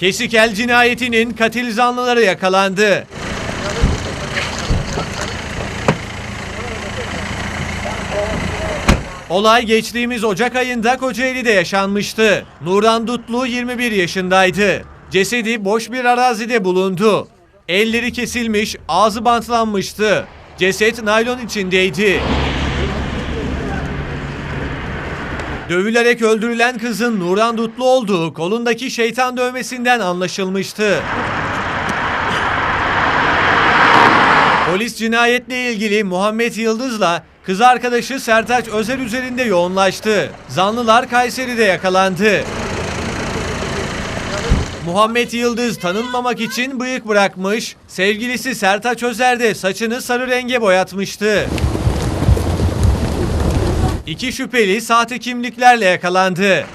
Kesikel cinayetinin katil zanlıları yakalandı. Olay geçtiğimiz Ocak ayında Kocaeli'de yaşanmıştı. Nurdan Dutlu 21 yaşındaydı. Cesedi boş bir arazide bulundu. Elleri kesilmiş, ağzı bantlanmıştı. Ceset naylon içindeydi. Dövülerek öldürülen kızın Nurdan Dutlu olduğu kolundaki şeytan dövmesinden anlaşılmıştı. Polis cinayetle ilgili Muhammed Yıldız'la kız arkadaşı Sertaç Özer üzerinde yoğunlaştı. Zanlılar Kayseri'de yakalandı. Muhammed Yıldız tanınmamak için bıyık bırakmış, sevgilisi Sertaç Özer de saçını sarı renge boyatmıştı. İki şüpheli sahte kimliklerle yakalandı.